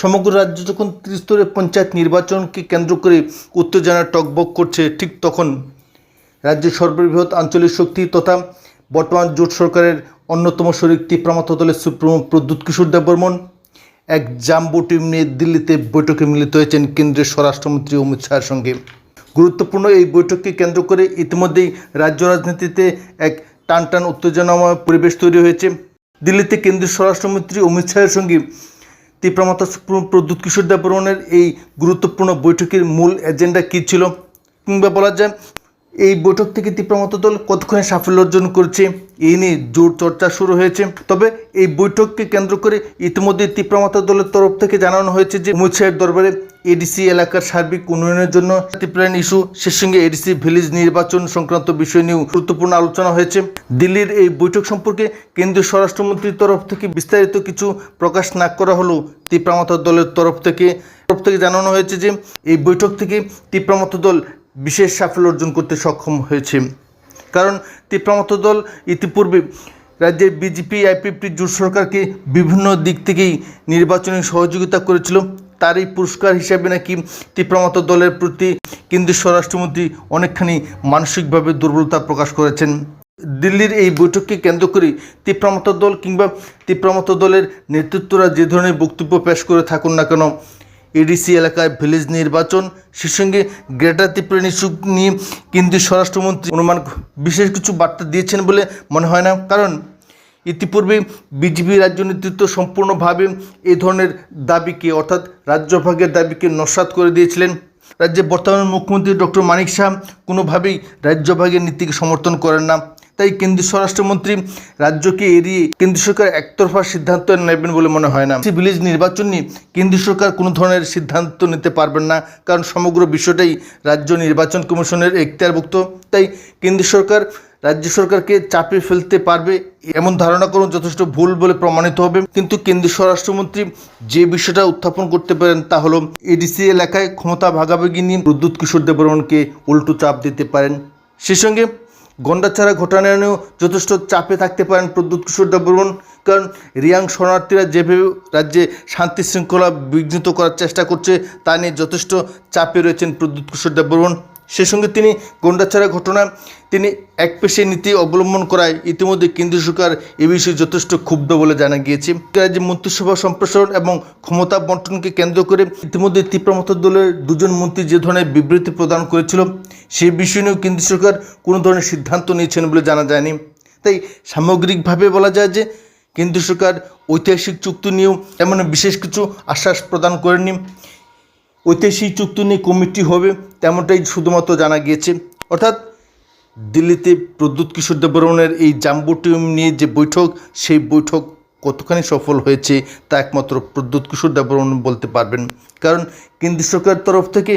সমগ্র রাজ্য যখন ত্রিস্তরের পঞ্চায়েত নির্বাচনকে কেন্দ্র করে উত্তেজনা টকবক করছে, ঠিক তখন রাজ্যের সর্ববৃহৎ আঞ্চলিক শক্তি তথা বর্তমান জোট সরকারের অন্যতম শরিক তীব্রমত দলের সুপ্রিমো প্রদ্যুৎ কিশোর দেববর্মন। এক জাম্বো টিম নিয়ে দিল্লিতে বৈঠকে মিলিত হয়েছেন কেন্দ্রের স্বরাষ্ট্রমন্ত্রী অমিত শাহের সঙ্গে। গুরুত্বপূর্ণ এই বৈঠককে কেন্দ্র করে ইতিমধ্যেই রাজ্য রাজনীতিতে এক টান টান উত্তেজনাময় পরিবেশ তৈরি হয়েছে। দিল্লিতে কেন্দ্রীয় স্বরাষ্ট্রমন্ত্রী অমিত শাহের সঙ্গে তীব্রমাতা প্রদ্যুৎ কিশোর দেববর্মনের এই গুরুত্বপূর্ণ বৈঠকের মূল এজেন্ডা কী ছিল? কিংবা বলা যায় এই বৈঠক থেকে তীব্রমত দল কতক্ষণে সাফল্য অর্জন করছে এই নিয়ে জোর চর্চা শুরু হয়েছে। তবে এই বৈঠককে কেন্দ্র করে ইতিমধ্যে তীব্রমত দলের তরফ থেকে জানানো হয়েছে যে অমিত শাহের দরবারে এডিসি এলাকার সার্বিক উন্নয়নের জন্য ত্রিপুরান ইস্যু সে সঙ্গে এডিসি ভিলেজ নির্বাচন সংক্রান্ত বিষয় নিয়েও গুরুত্বপূর্ণ আলোচনা হয়েছে। দিল্লির এই বৈঠক সম্পর্কে কেন্দ্রীয় স্বরাষ্ট্রমন্ত্রীর তরফ থেকে বিস্তারিত কিছু প্রকাশ না করা হলেও তীব্রমত দলের তরফ থেকে তরফ থেকে জানানো হয়েছে যে, এই বৈঠক থেকে তীব্রমত দল বিশেষ সাফল্য অর্জন করতে সক্ষম হয়েছে। কারণ তীব্রমত দল ইতিপূর্বে রাজ্যের বিজেপি আইপিপি জোট সরকারকে বিভিন্ন দিক থেকেই নির্বাচনী সহযোগিতা করেছিল। তারই পুরস্কার হিসাবে নাকি তীব্রমত দলের প্রতি কেন্দ্রীয় স্বরাষ্ট্রমন্ত্রী অনেকখানি মানসিকভাবে দুর্বলতা প্রকাশ করেছেন। দিল্লির এই বৈঠককে কেন্দ্র করে তীব্রমত দল কিংবা তীব্রমত দলের নেতৃত্বরা যে ধরনের বক্তব্য পেশ করে থাকুন না কেন এডিসি এলাকায় ভিলেজ নির্বাচন সে সঙ্গে গ্রেটার ত্রিপুরা ইস্যু নিয়ে কেন্দ্রীয় স্বরাষ্ট্রমন্ত্রী অনুমান বিশেষ কিছু বার্তা দিয়েছেন বলে মনে হয় না। কারণ ইতিপূর্বে বিজেপি রাজ্য নেতৃত্ব সম্পূর্ণভাবে এই ধরনের দাবিকে, অর্থাৎ রাজ্যভাগের দাবিকে নস্বাত করে দিয়েছিলেন। রাজ্যের বর্তমান মুখ্যমন্ত্রী ডক্টর মানিক শাহ কোনোভাবেই রাজ্যভাগের নীতিকে সমর্থন করেন না। তাই কেন্দ্রীয় স্বরাষ্ট্রমন্ত্রী রাজ্যকে এড়িয়ে কেন্দ্র সরকার একতরফা সিদ্ধান্ত নেবেন বলে মনে হয় না। ভিলেজ নির্বাচন নিয়ে কেন্দ্রীয় সরকার কোনো ধরনের সিদ্ধান্ত নিতে পারবেন না, কারণ সমগ্র বিষয়টাই রাজ্য নির্বাচন কমিশনের এখতিয়ারভুক্ত। তাই কেন্দ্রীয় সরকার রাজ্য সরকারকে চাপে ফেলতে পারবে, এমন ধারণা করুন যথেষ্ট ভুল বলে প্রমাণিত হবে। কিন্তু কেন্দ্রীয় স্বরাষ্ট্রমন্ত্রী যে বিষয়টা উত্থাপন করতে পারেন তা হলো এডিসি এলাকায় ক্ষমতা ভাগাভাগি নিয়ে প্রদ্যুৎ কিশোর দেববর্মনকে উল্টো চাপ দিতে পারেন। সেই সঙ্গে গন্ডাছাড়া ঘটনা নিয়েও যথেষ্ট চাপে থাকতে পারেন প্রদ্যুৎ কিশোর দেববর্মন। কারণ রিয়াং শরণার্থীরা যেভাবে রাজ্যে শান্তি শৃঙ্খলা বিঘ্নিত করার চেষ্টা করছে, তা নিয়ে যথেষ্ট চাপে রয়েছেন প্রদ্যুৎ কিশোর দেববর্মন। সে সঙ্গে তিনি গন্ডাছাড়া ঘটনা, তিনি এক পেশে নীতি অবলম্বন করায় ইতিমধ্যে কেন্দ্রীয় সরকার এ বিষয়ে যথেষ্ট ক্ষুব্ধ বলে জানা গিয়েছে। রাজ্যে মন্ত্রিসভা সম্প্রসারণ এবং ক্ষমতা বন্টনকে কেন্দ্র করে ইতিমধ্যে তীব্রমত দলের দুজন মন্ত্রী যে ধরনের বিবৃতি প্রদান করেছিল সেই বিষয় নিয়েও কেন্দ্রীয় সরকার কোনো ধরনের সিদ্ধান্ত নিয়েছেন বলে জানা যায়নি। তাই সামগ্রিকভাবে বলা যায় যে কেন্দ্রীয় সরকার ঐতিহাসিক চুক্তি নিয়েও এমন বিশেষ কিছু আশ্বাস প্রদান করেনি ঐতিহাসিক চুক্তি নিয়ে কমিটি হবে, তেমনটাই শুধুমাত্র জানা গিয়েছে। অর্থাৎ দিল্লিতে প্রদ্যুৎ কিশোর দেববর্মনের এই জাম্বো টিম নিয়ে যে বৈঠক, সেই বৈঠক কতখানি সফল হয়েছে, তা একমাত্র প্রদ্যুৎ কিশোর দেববর্মন বলতে পারবেন। কারণ কেন্দ্রীয় সরকারের তরফ থেকে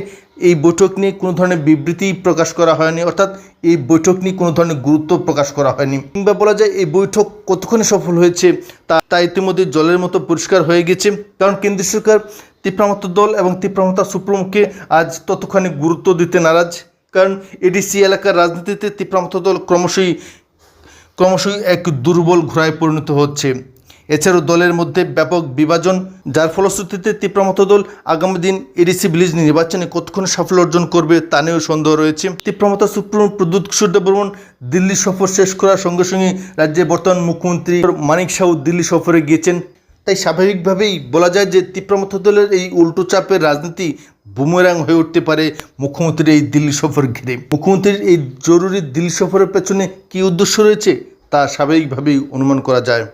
এই বৈঠক নিয়ে কোনো ধরনের বিবৃতি প্রকাশ করা হয়নি, অর্থাৎ এই বৈঠক নিয়ে কোনো ধরনের গুরুত্ব প্রকাশ করা হয়নি। কিংবা বলা যায় এই বৈঠক কতখানি সফল হয়েছে, তা তা ইতিমধ্যে জলের মতো পরিষ্কার হয়ে গেছে। কারণ কেন্দ্রীয় সরকার তীব্রামত দল এবং তীব্রামতা সুপ্রিমকে আজ ততখানি গুরুত্ব দিতে নারাজ, কারণ এডিসি এলাকার রাজনীতিতে তীব্রামত দল ক্রমশই ক্রমশই এক দুর্বল ঘোড়ায় পরিণত হচ্ছে। এছাড়াও দলের মধ্যে ব্যাপক বিভাজন, যার ফলশ্রুতিতে তীব্রমত দল আগামী দিন এডিসি ভিলেজ নির্বাচনে কতক্ষণ সাফল্য অর্জন করবে তা নিয়েও সন্দেহ রয়েছে। তীব্রমতা সুপ্রিম প্রদ্যুৎ কিশোর দেববর্মন দিল্লি সফর শেষ করার সঙ্গে সঙ্গে রাজ্যের বর্তমান মুখ্যমন্ত্রী মানিক সাহু দিল্লি সফরে গিয়েছেন। তাই স্বাভাবিকভাবেই বলা যায় যে তীব্রমত দলের এই উল্টো চাপের রাজনীতি বুমেরাং হয়ে উঠতে পারে মুখ্যমন্ত্রীর এই দিল্লি সফর ঘিরে। মুখ্যমন্ত্রীর এই জরুরি দিল্লি সফরের পেছনে কী উদ্দেশ্য রয়েছে তা স্বাভাবিকভাবেই অনুমান করা যায়।